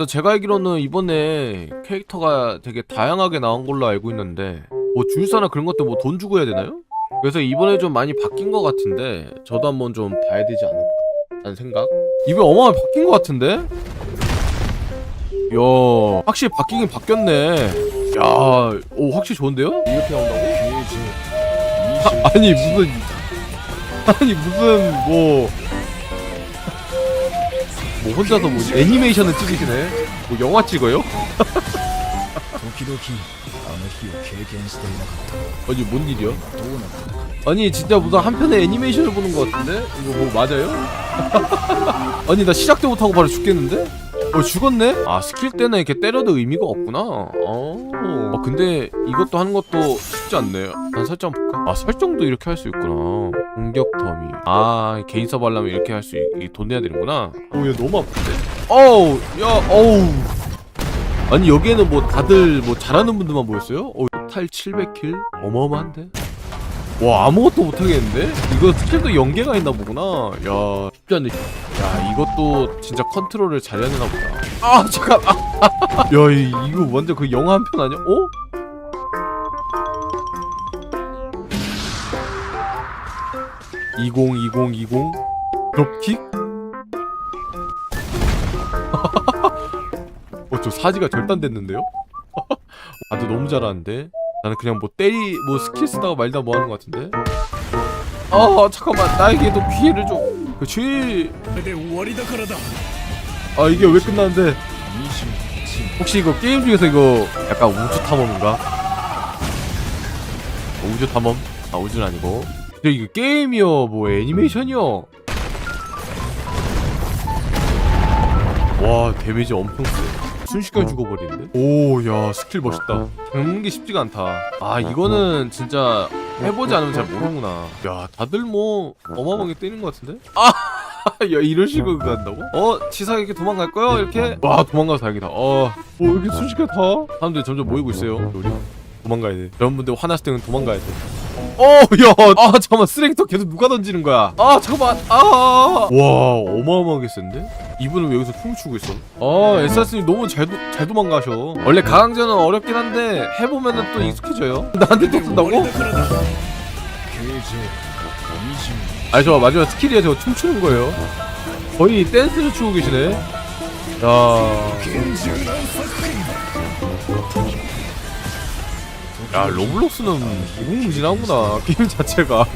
또 제가 알기로는 이번에 캐릭터가 되게 다양하게 나온 걸로 알고 있는데 뭐 주유사나 그런 것도 뭐 돈 주고 해야 되나요? 그래서 이번에 좀 많이 바뀐 것 같은데 저도 한번 좀 봐야 되지 않을까 라는 생각 이번에 어마어마하게 바뀐 것 같은데? 야 확실히 바뀌긴 바뀌었네 야오 확실히 좋은데요? 이렇게 나온다고? 아, 아니 무슨 아니 무슨 뭐 뭐 혼자서 뭐 애니메이션을 찍으시네. 뭐 영화 찍어요? 아니 뭔 일이야? 아니 진짜 무슨 한 편의 애니메이션을 보는 것 같은데 이거 뭐 맞아요? 아니 나 시작 때부터 하고 바로 죽겠는데? 어 죽었네? 아 스킬 때는 이렇게 때려도 의미가 없구나 어, 어 근데 이것도 하는 것도 쉽지 않네 난 설정 볼까? 아 설정도 이렇게 할 수 있구나 공격 더미 아 개인 서버 하려면 이렇게 할 수 돈 내야 되는구나 오야 너무 아픈데? 어우 야 어우 아니 여기에는 뭐 다들 뭐 잘하는 분들만 모였어요? 어 탈 700킬? 어마어마한데? 와 아무것도 못하겠는데? 이거 스킬도 연계가 있나 보구나 야 쉽지 않네 야 이것도 진짜 컨트롤을 잘해야 되나 보다 아 잠깐 아, 야 이, 이거 완전 그 영화 한 편 아니야? 어? (202020) 드롭킥? 어 저 사지가 절단됐는데요? 아주 너무 잘하는데 나는 그냥 뭐 때리 뭐 스킬 쓰다가 말다 뭐 하는 것 같은데 아 잠깐만 나에게도 기회를 줘 그렇지 아 이게 왜 끝났는데? 혹시 이거 게임 중에서 이거 약간 우주 탐험인가? 우주 탐험? 아 우주는 아니고. 근데 이거 게임이요 뭐 애니메이션이요. 와 데미지 엄청 세. 순식간에 어. 죽어버리는데? 오 야 스킬 멋있다. 어. 잡는 게 쉽지가 않다. 아 어. 이거는 진짜 해보지 않으면 잘 모르는구나 야 다들 뭐 어마어마하게 때리는 것 같은데? 아! 야 이런 식으로 간다고? 어? 치사하게 이렇게 도망갈 거야? 이렇게? 와 도망가서 다행이다 어... 오 이렇게 순식간에 다? 사람들이 점점 모이고 있어요 우리 도망가야 돼 여러분들 화났을 때는 도망가야 돼 어야. 아 잠깐만. 쓰레기통 계속 누가 던지는 거야? 아 잠깐만. 아와 어마어마하게 센데? 이분은 왜 여기서 춤을 추고 있어? 아 에사스님 너무 잘, 도, 잘 도망가셔. 원래 가강전은 어렵긴 한데 해보면은 또 익숙해져요. 나한테 또 쓴다고? 아니 저 마지막 스킬이야 저 춤추는 거예요. 거의 댄스를 추고 계시네. 야. 야, 로블록스는 무궁무진하구나, 게임 자체가.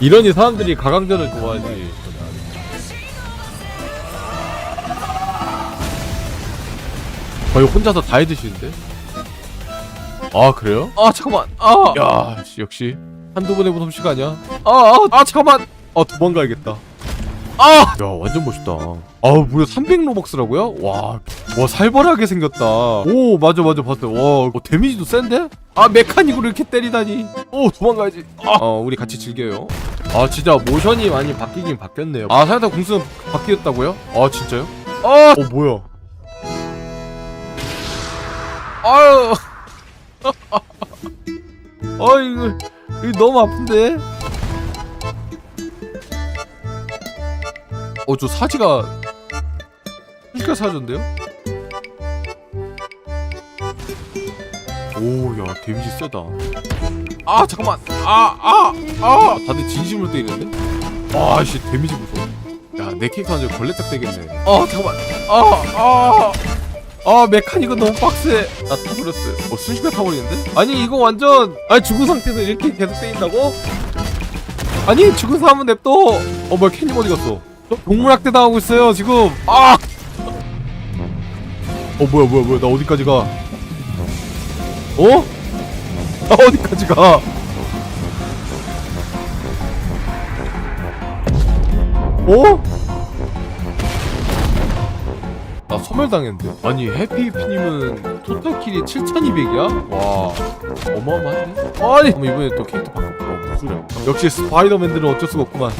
이러니 사람들이 가강전을 좋아하지. 거의 혼자서 다 해드시는데? 아 그래요? 아 잠깐만 아! 야 씨, 역시 한두 번 해본 솜씨가 아니야 아, 아, 아 잠깐만 아 도망가야겠다 아! 야 완전 멋있다 아우 무려 300 로벅스라고요? 와, 와 살벌하게 생겼다 오 맞아 맞아 봤어 와 어, 데미지도 센데? 아 메카닉으로 이렇게 때리다니 오 도망가야지 아 어, 우리 같이 즐겨요 아 진짜 모션이 많이 바뀌긴 바뀌었네요 아 살짝 공수는 바뀌었다고요? 아 진짜요? 아! 어 뭐야 아유 아 이거 이거 너무 아픈데 어 저 사지가 순식간 사라졌는데요? 오야 데미지 세다. 아 잠깐만. 아아아. 아, 아. 다들 진심으로 때리는데? 아씨 데미지 무서워. 야내 캐릭터 완전 걸레짝 되겠네. 아 잠깐만. 아아 아 메카닉은 너무 빡세. 나 타버렸어 어 순식간에 타버리는데? 아니 이거 완전 아니 죽은 상태에서 이렇게 계속 때린다고? 아니 죽은 사람은 냅둬. 어 뭐야 캔님 어디 갔어? 저 동물학대 당하고 있어요 지금. 아! 어 뭐야 뭐야 뭐야 나 어디까지 가 어? 나 어디까지 가 어? 나 소멸당했는데 아니 해피피님은 토탈킬이 7200이야? 와 어마어마한데? 아니 그럼 이번에 또 캐릭터 바꿔 어, 무슨 소리야 역시 스파이더맨들은 어쩔 수가 없구만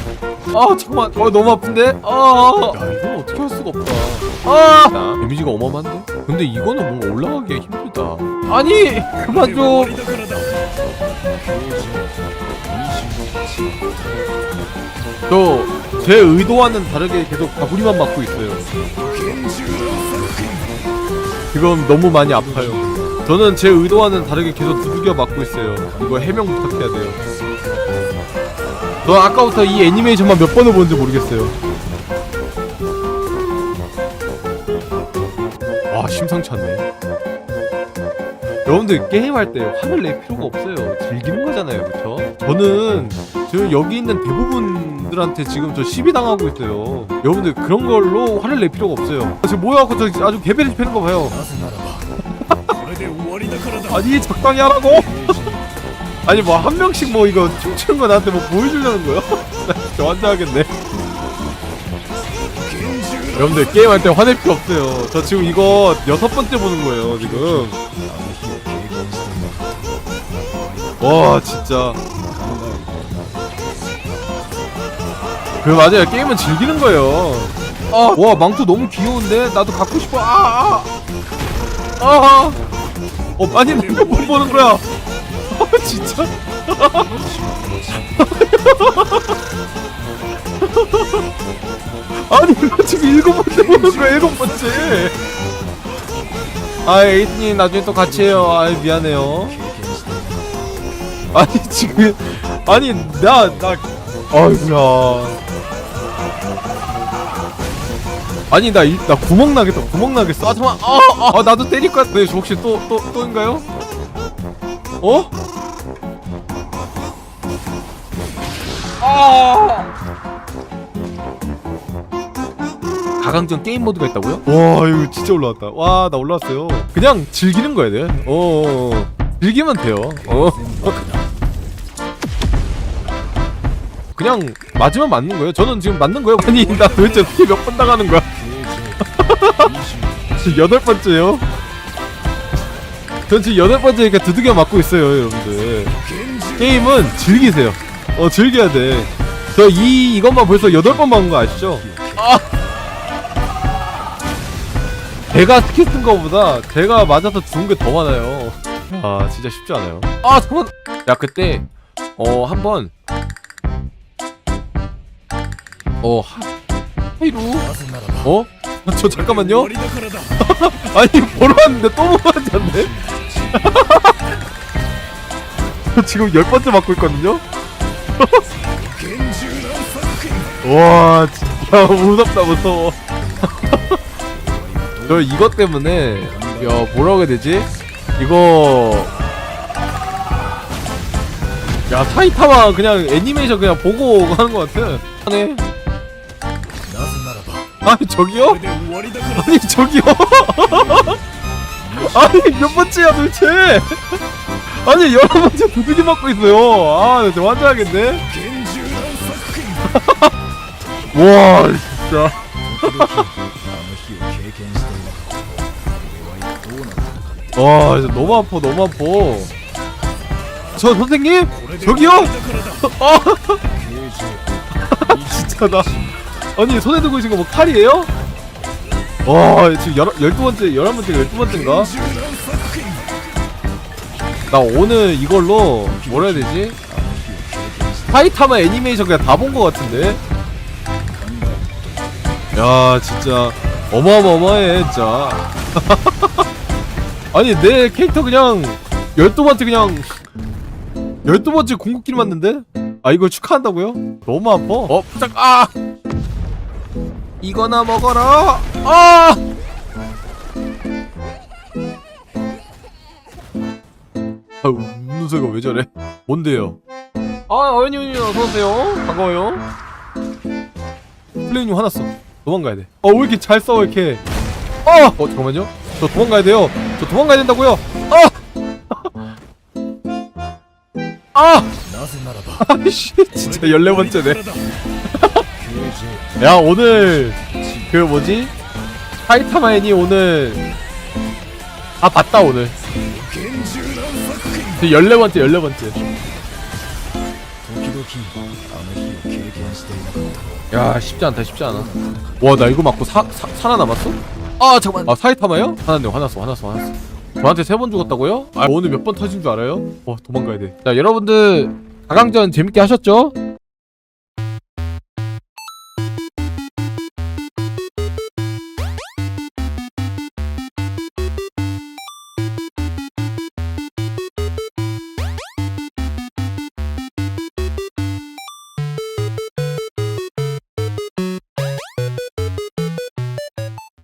아 잠깐만 어 너무 아픈데? 아야 이건 어떻게 할 수가 없다 아 데미지가 어마어마한데? 근데 이거는 뭔가 올라가기가 힘들다 아니 그만 좀 저, 제 의도와는 다르게 계속 다구리만 맞고 있어요. 지금 너무 많이 아파요. 저는 제 의도와는 다르게 계속 두들겨 맞고 있어요. 이거 해명 부탁해야 돼요. 저 아까부터 이 애니메이션만 몇 번을 보는지 모르겠어요. 아, 와 심상치 않네. 여러분들 게임할 때 화를 낼 필요가 없어요. 즐기는 거잖아요 그쵸? 저는 지금 여기 있는 대부분들한테 지금 저 시비 당하고 있어요. 여러분들 그런 걸로 화를 낼 필요가 없어요. 아, 저 모여갖고 저 아주 개배를 패는 거 봐요. 아니 적당히 하라고? 아니 뭐 한 명씩 뭐 이거 춤추는 거 나한테 뭐 보여주려는 거야? 저한테 하겠네. 여러분들 게임할 때 화낼 필요 없어요. 저 지금 이거 여섯 번째 보는 거예요, 지금. 와, 진짜. 그 맞아요. 게임은 즐기는 거예요. 아, 와, 망토 너무 귀여운데? 나도 갖고 싶어. 아, 아. 아. 어, 아니, 몇번 보는 거야? 아, 진짜? 아니 이거 지금 일곱 번째 보는 거야? 일곱 번째. 아 에이님 나중에 또 같이 해요. 아 미안해요. 아니 지금 아니 나나 아이구야. 아니 나, 이, 나 구멍 나겠다 구멍 나겠어 아 잠깐 아, 아, 나도 때릴 것 같아. 네, 혹시 또 또 또, 인가요? 어? 아! 4강전 게임 모드가 있다고요? 와 이거 진짜 올라왔다. 와 나 올라왔어요. 그냥 즐기는 거야 돼 어 어, 어. 즐기면 돼요. 어. 그냥 맞으면 맞는 거예요. 저는 지금 맞는 거예요. 아니 나 도대체 어떻게 몇 번 당하는 거야? 지금 여덟 번째요? 전 지금 여덟 번째니까 두드겨 맞고 있어요 여러분들. 게임은 즐기세요. 어 즐겨야 돼저 이 이것만 벌써 여덟 번 막은 거 아시죠? 아. 제가 스킬 쓴 거보다 제가 맞아서 죽은 게 더 많아요. 아 진짜 쉽지 않아요. 아 잠깐 야 그때 어 한번. 어 하... 하이루? 어? 아, 저 잠깐만요. 아니 보러 왔는데 또 보러 왔는데? 지금 열 번째 맞고 있거든요? 와 진짜 무섭다 무서워. 저 이것 때문에 야 뭐라고 해야 되지? 이거 야 사이타마 그냥 애니메이션 그냥 보고 가는 것 같아. 아네. 아니 저기요? 아니 저기요? 아니 몇 번째야 도대체? 아니 여러 번째 두들기 맞고 있어요. 아 진짜 환장하겠네. 와 진짜. 와 이제 너무 아파 너무 아파 저 선생님 저기요 아, 진짜 나 아니 손에 들고 계신 거뭐 칼이에요? 와 지금 열, 열두 번째 열한 번째 열두 번째인가? 나 오늘 이걸로 뭐라 해야 되지? 타이타마 애니메이션 그냥 다 본 거 같은데? 야 진짜 어마어마해 진짜 아니 내 캐릭터 그냥 열두 번째 그냥 열두 번째 궁극기를 맞는데 아 이걸 축하한다고요? 너무 아파 어 부탁 아 이거나 먹어라 아 아, 웃는 소리가 왜 저래? 뭔데요? 아, 어연이 어서오세요. 반가워요. 플레이님 화났어. 도망가야 돼. 어, 왜 이렇게 잘 싸워, 이렇게. 어! 어, 잠깐만요. 저 도망가야 돼요. 저 도망가야 된다고요. 아! 아! 아이씨 진짜 14번째네. 야 오늘 그 뭐지? 하이타마인이 오늘 아 봤다 오늘. 그 14번째 14번째. 야 쉽지 않다 쉽지 않아. 와 나 이거 맞고 사, 사 살아남았어? 아, 잠깐만. 아, 사이타마요? 화났네, 화났어, 화났어, 화났어. 저한테 세 번 죽었다고요? 아, 오늘 몇 번 터진 줄 알아요? 와, 도망가야 돼. 자, 여러분들, 가강전 재밌게 하셨죠?